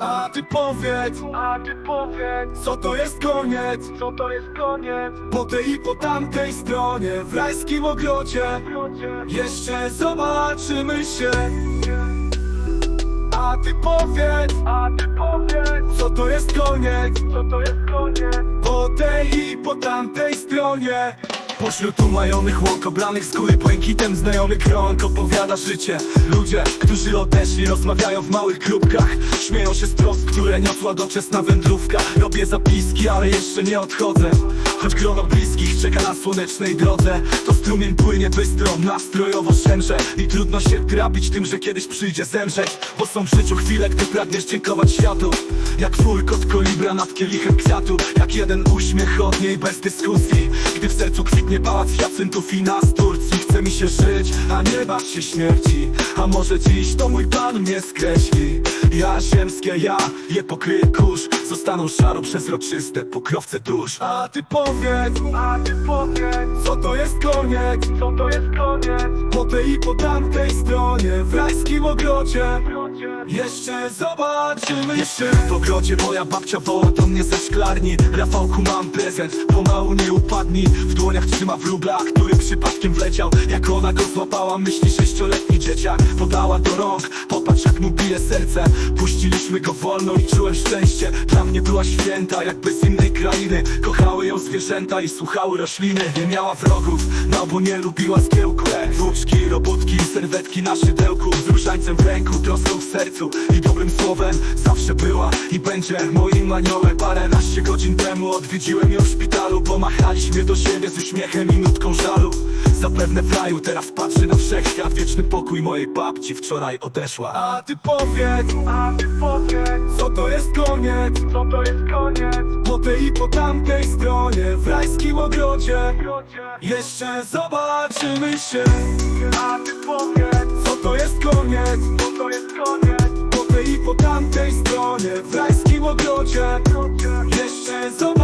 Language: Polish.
A ty powiedz, A ty powiedz, co to jest koniec? co to jest koniec? Po tej i po tamtej stronie W rajskim ogrodzie. Jeszcze zobaczymy się. A ty powiedz, A ty powiedz, co to jest koniec? co to jest koniec? Po tej i po tamtej stronie Pośród umajionych łąk obranych z góry błękitem Znajomy krąg opowiada życie. Ludzie, którzy odeszli rozmawiają w małych grupkach. Śmieją się z trosk, które niosła doczesna wędrówka. Robię zapiski, ale jeszcze nie odchodzę Choć grono bliskich czeka na słonecznej drodze. To strumień płynie bystro, nastrojowo szemrze. I trudno się trapić tym, że kiedyś przyjdzie zemrzeć. Bo są w życiu chwile, gdy pragniesz dziękować światu. Jak furkot kolibra nad kielichem kwiatu. Jak jeden uśmiech od niej bez dyskusji. Gdy w sercu kwitnie pałac jacyntów i nas Turcji Chce mi się żyć, a nie bać się śmierci. A może dziś to mój pan mnie skreśli? Ja ziemskie ja, je pokryje kurz. Zostaną szaro przezroczyste pokrowce dusz. A ty powiedz, A ty powiedz, co to jest koniec? co to jest koniec? Po tej i po tamtej stronie W rajskim ogrodzie jeszcze zobaczymy się. W ogrodzie moja babcia woła do mnie ze szklarni. Rafałku mam prezent, pomału nie upadnij. W dłoniach trzyma wróbla, który przypadkiem wleciał. Jak ona go złapała, myśli sześcioletni dzieciak. Podała do rąk, popatrz jak mu bije serce. Puściliśmy go wolno i czułem szczęście. Dla mnie była święta, jakby z innej krainy. Kochały ją zwierzęta i słuchały rośliny. Nie miała wrogów, no bo nie lubiła zgiełkłe Włóczki, serwetki na szydełku Z różańcem w ręku, troską w sercu I dobrym słowem zawsze była i będzie. Moim aniołem Paręnaście godzin temu odwiedziłem ją w szpitalu Pomachaliśmy do siebie z uśmiechem i nutką żalu. Zapewne w raju teraz patrzy na wszechświat Wieczny pokój mojej babci wczoraj odeszła. A ty powiedz, A ty powiedz, co to jest koniec? Co to jest koniec? Po tej i po tamtej stronie W rajskim ogrodzie. Jeszcze zobaczymy się co to jest koniec? Co to jest koniec? Po tej i po tamtej stronie W rajskim ogrodzie Jeszcze zobaczę